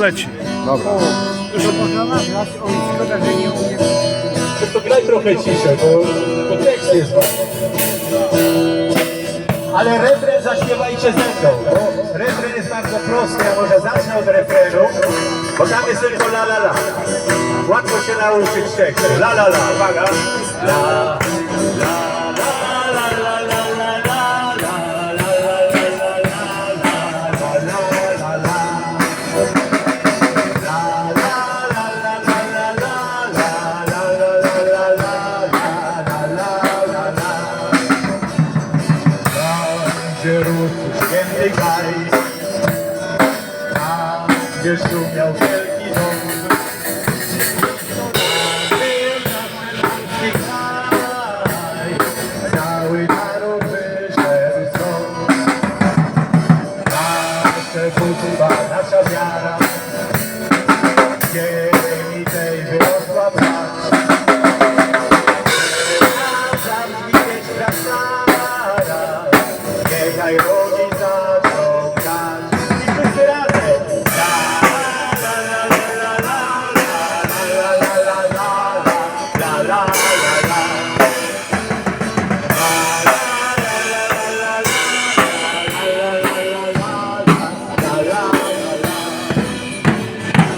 leci. Dobra. To można nagrać, oj, szkoda, że nie umiem. To graj trochę ciszej, bo, bo tekst jest ważny. Ale refren zaśpiewajcie ze mną, bo refren jest bardzo prosty, ja może zacznę od refrenu, bo tam jest tylko la la la. Łatwo się nauczyć tekstu. La la la, uwaga. La, la,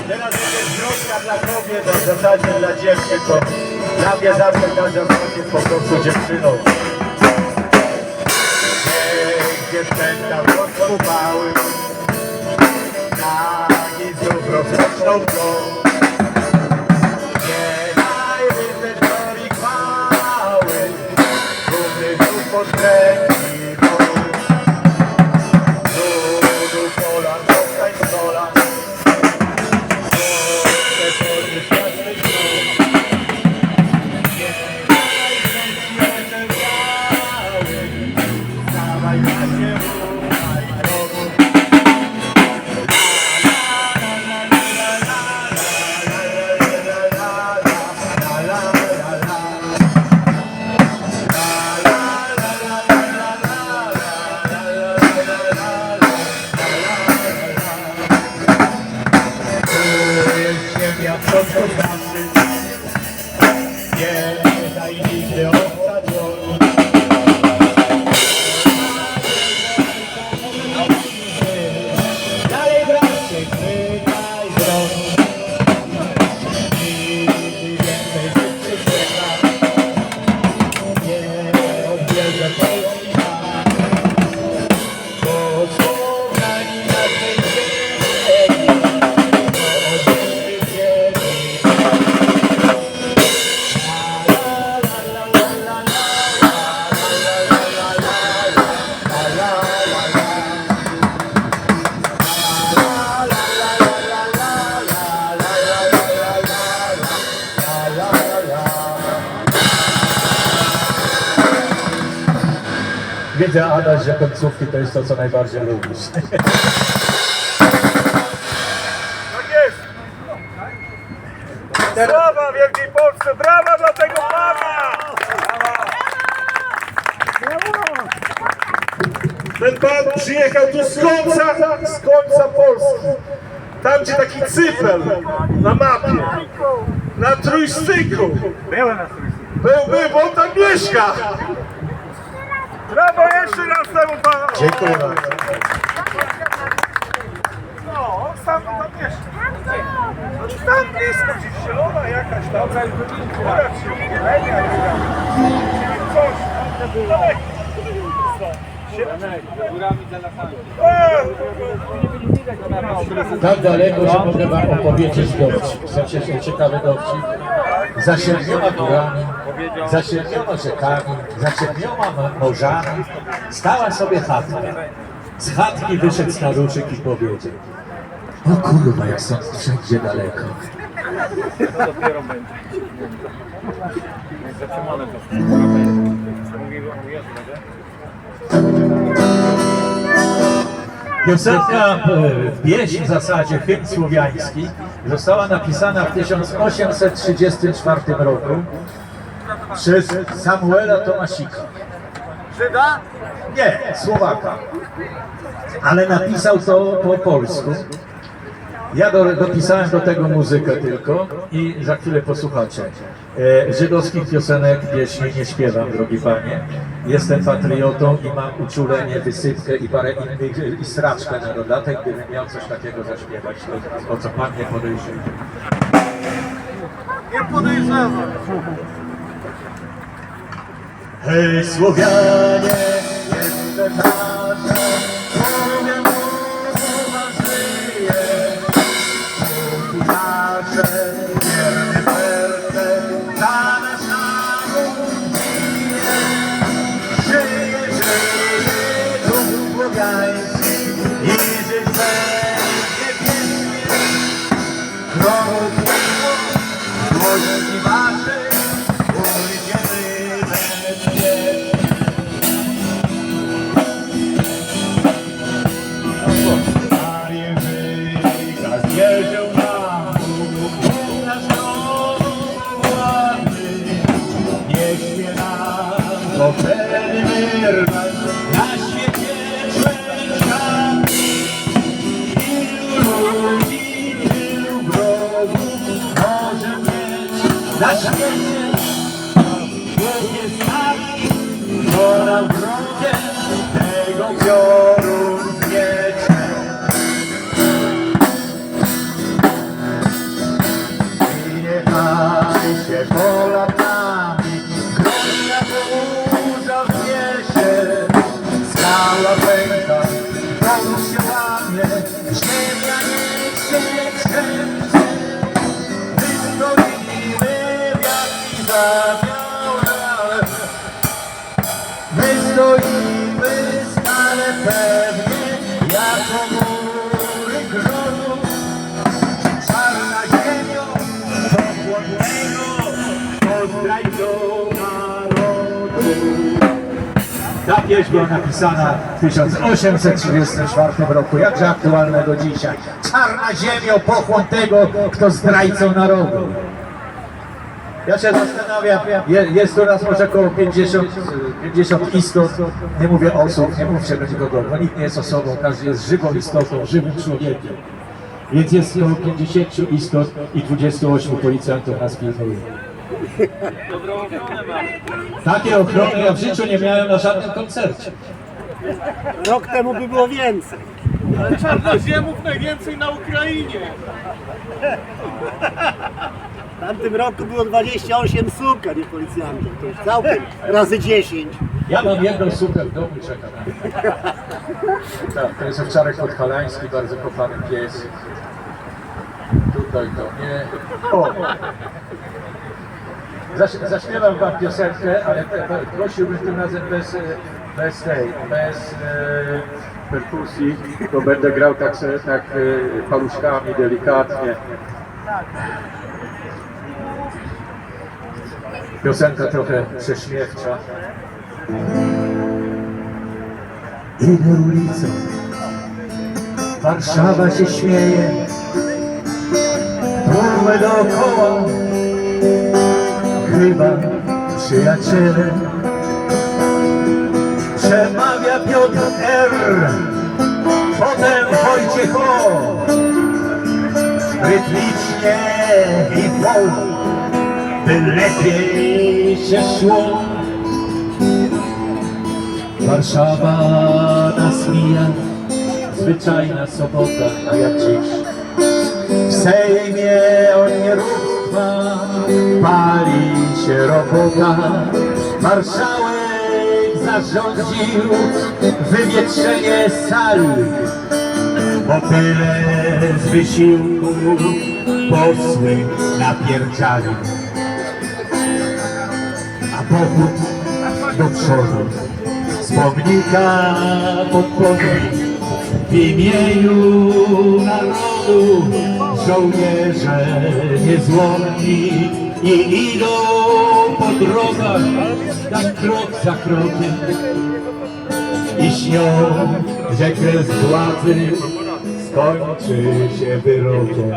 Teraz jest wrzutka dla kobiet, a w zasadzie dla dziewczyn, bo dla mnie zawsze każda kobiet po prostu dziewczyną. Gdzie spędzam noc mały, na nic dobrą wroczną grą. Pod kręg Yeah. Widzę, Adaś, że końcówki to jest to, co najbardziej lubisz. Tak jest! Sława Wielkiej Polsce! Brawa dla tego pana! Ten pan przyjechał tu z końca, z końca Polski. Tam, gdzie taki cypel na mapie. Na trójstyku. Byłem na trójce. Był, był, bo on tam mieszka. Jeszcze raz temu panu. Dziękuję bardzo. No, sam tam mieszka. No tam blisko gdzieś zielona jakaś tam. Góra czy Lenia, Czyli coś. Tak daleko, że mogę wam opowiedzieć dowcip. Chcecie ciekawy dowcip? Za górami, za rzekami, za morzami stała sobie chatka. Z chatki wyszedł staruszek i powiedział O kurwa, jak stąd wszędzie daleko. dopiero będzie. Zatrzymane to. Mówił, mówił, będzie? Piosenka, e, pieśń w zasadzie, hymn słowiański, została napisana w 1834 roku przez Samuela Tomasika. Żyda? Nie, Słowaka. Ale napisał to po polsku. Ja do, dopisałem do tego muzykę tylko i za chwilę posłuchacie. E, żydowskich piosenek, pieśni nie śpiewam, drogi panie. Jestem patriotą i mam uczulenie, wysypkę i parę innych, i straczkę na dodatek, gdybym miał coś takiego zaśpiewać, to, o co pan nie podejrzewa. Nie podejrzewam. Hej Słowianie, nasze Marię wykaz wierzył nam Bóg nasz mieć na świecie Bóg jest taki, zdrajcą narodu. Ta pieśń napisana w 1834 roku, jakże aktualna do dzisiaj. Czarna ziemio, pochłon tego, kto zdrajcą narodu. Ja się zastanawiam, je, jest tu nas może około 50, 50 istot, nie mówię osób, nie mówcie do nikogo, bo nikt nie jest osobą, każdy jest żywą istotą, żywym człowiekiem. Więc jest około 50 istot i 28 policjantów nas pilnuje. Takie ochrony ja w życiu nie miałem na żadnym koncercie. Rok temu by było więcej. Czarnoziemów najwięcej na Ukrainie. W tamtym roku było 28 suk, a nie policjantów. To już całkiem razy 10. Ja mam jedną super w domu czekam. Tak, to jest owczarek podhalański, bardzo kochany pies. Tutaj to nie. O! Zaś, zaśpiewam wam piosenkę, ale prosiłbym tym razem bez, bez tej, bez e, perkusji, bo będę grał tak, tak e, paluszkami, delikatnie. Piosenka trochę prześmiewcza. Idę ulicą, Warszawa się śmieje, tłumy dookoła, chyba przyjaciele. Przemawia Piotr R., potem Wojciech O. Rytmicznie i wolno, by lepiej się szło. Warszawa nas mija, zwyczajna sobota, a jak dziś. W Sejmie od nieróbstwa pali się robota. Marszałek zarządził wywietrzenie sali, bo tyle z wysiłku posły napierdziali. A pochód do przodu z pomnika pod w imieniu narodu żołnierze niezłomni i idą po drogach tak krok za krokiem i śnią, że kres władzy skończy się wyrokiem.